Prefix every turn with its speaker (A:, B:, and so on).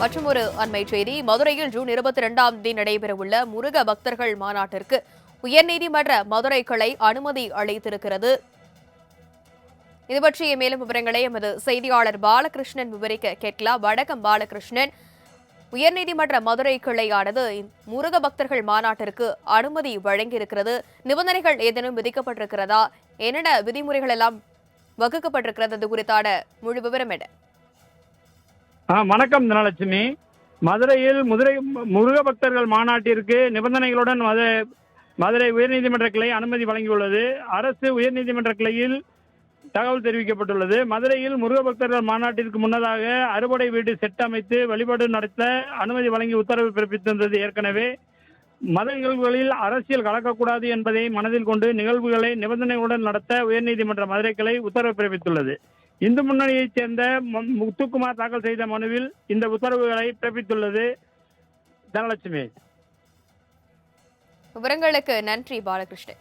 A: மற்றும் ஒரு அண்மை செய்தி. மதுரையில் ஜூன் இருபத்தி இரண்டாம் தேதி நடைபெறவுள்ள முருக பக்தர்கள் மாநாட்டிற்கு உயர்நீதிமன்ற மதுரை கிளை அனுமதி அளித்திருக்கிறது. இது பற்றிய மேலும் விவரங்களை எமது செய்தியாளர் பாலகிருஷ்ணன் விவரிக்க கேட்கலாம். வணக்கம் பாலகிருஷ்ணன். உயர்நீதிமன்ற மதுரை கிளையானது முருக பக்தர்கள் மாநாட்டிற்கு அனுமதி வழங்கியிருக்கிறது. நிபந்தனைகள் ஏதேனும் விதிக்கப்பட்டிருக்கிறதா? என்னென்ன விதிமுறைகள் எல்லாம் வகுக்கப்பட்டிருக்கிறது? அது குறித்தான முழு விவரம் என்ன?
B: ஆ வணக்கம் தனலட்சுமி. மதுரையில் முதுரை முருக பக்தர்கள் மாநாட்டிற்கு நிபந்தனைகளுடன் மத மதுரை உயர்நீதிமன்ற கிளை அனுமதி வழங்கியுள்ளது. அரசு உயர்நீதிமன்ற கிளையில் தகவல் தெரிவிக்கப்பட்டுள்ளது. மதுரையில் முருக பக்தர்கள் மாநாட்டிற்கு முன்னதாக அறுபடை வீடு செட் அமைத்து வழிபாடு நடத்த அனுமதி வழங்கி உத்தரவு பிறப்பித்திருந்தது ஏற்கனவே. மத நிகழ்வுகளில் அரசியல் கலக்கக்கூடாது என்பதை மனதில் கொண்டு நிகழ்வுகளை நிபந்தனைகளுடன் நடத்த உயர்நீதிமன்ற மதுரை கிளை உத்தரவு பிறப்பித்துள்ளது. இந்து முன்னணியைச் சேர்ந்த முத்துக்குமார் தாக்கல் செய்த மனுவில் இந்த உத்தரவுகளை பிறப்பித்துள்ளது தனலட்சுமி.
A: விவரங்களுக்கு நன்றி பாலகிருஷ்ணன்.